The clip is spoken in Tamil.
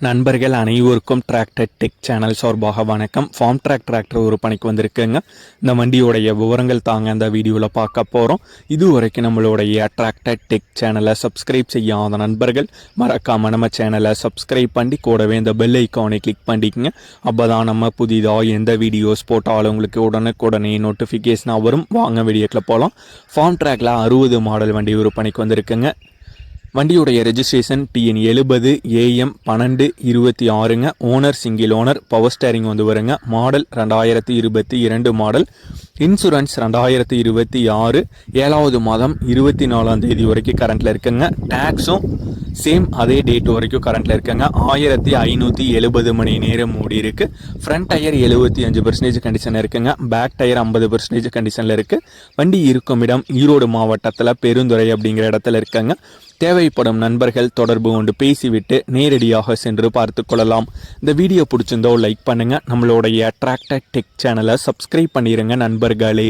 நண்பர்கள் அனைவருக்கும் டிராக்டர் டெக் சேனல் சார்பாக வணக்கம். ஃபார்ம் ட்ராக் டிராக்டர் ஒரு பணிக்கு வந்திருக்குங்க. இந்த வண்டியோடைய விவரங்கள் தாங்க இந்த வீடியோவில் பார்க்க போகிறோம் இது வரைக்கும் நம்மளுடைய டிராக்டர் டெக் சேனலை சப்ஸ்கிரைப் செய்யாத நண்பர்கள் மறக்காம நம்ம சேனலை சப்ஸ்கிரைப் பண்ணி கூடவே இந்த பெல் ஐக்கானை கிளிக் பண்ணிக்கங்க. அப்போ தான் நம்ம புதிதாக எந்த வீடியோஸ் போட்டாலும் உங்களுக்கு உடனுக்குடனே நோட்டிஃபிகேஷனாக வரும். வாங்க வீடியோக்கில் போகலாம் ஃபார்ம் ட்ராக்ல அறுபது மாடல் வண்டி ஒரு பணிக்கு வந்திருக்குங்க. வண்டியுடைய ரெஜிஸ்ட்ரேஷன் டிஎன் எழுபது ஏஎம் பன்னெண்டு இருபத்தி ஆறுங்க. Owner single owner power steering வந்து வருங்க. மாடல் ரெண்டாயிரத்தி இருபத்தி இரண்டு மாடல் இன்சூரன்ஸ் ரெண்டாயிரத்தி இருபத்தி ஆறு. ஏழாவது மாதம் இருபத்தி நாலாம் தேதி வரைக்கும் கரண்ட்டில் இருக்குங்க. டேக்ஸும் சேம் அதே டேட் வரைக்கும் கரண்ட்டில் இருக்குங்க. ஆயிரத்தி ஐநூற்றி எழுபது மணி நேரம் மூடி இருக்கு. ஃப்ரண்ட் டயர் எழுபத்தி அஞ்சு பர்சன்டேஜ் கண்டிஷன் இருக்குங்க. பேக் டயர் ஐம்பது பர்சன்டேஜ் கண்டிஷனில் இருக்கு. வண்டி இருக்கும் இடம் ஈரோடு மாவட்டத்தில் பெருந்துறை அப்படிங்கிற இடத்துல இருக்குங்க. தேவைப்படும் நண்பர்கள் தொடர்பு கொண்டு பேசிவிட்டு நேரடியாக சென்று பார்த்து கொள்ளலாம். இந்த வீடியோ பிடிச்சிருந்தோ லைக் பண்ணுங்கள் நம்மளுடைய அட்ராக்டட் டெக் சேனலை சப்ஸ்கிரைப் பண்ணிடுங்க நண்பர்களே.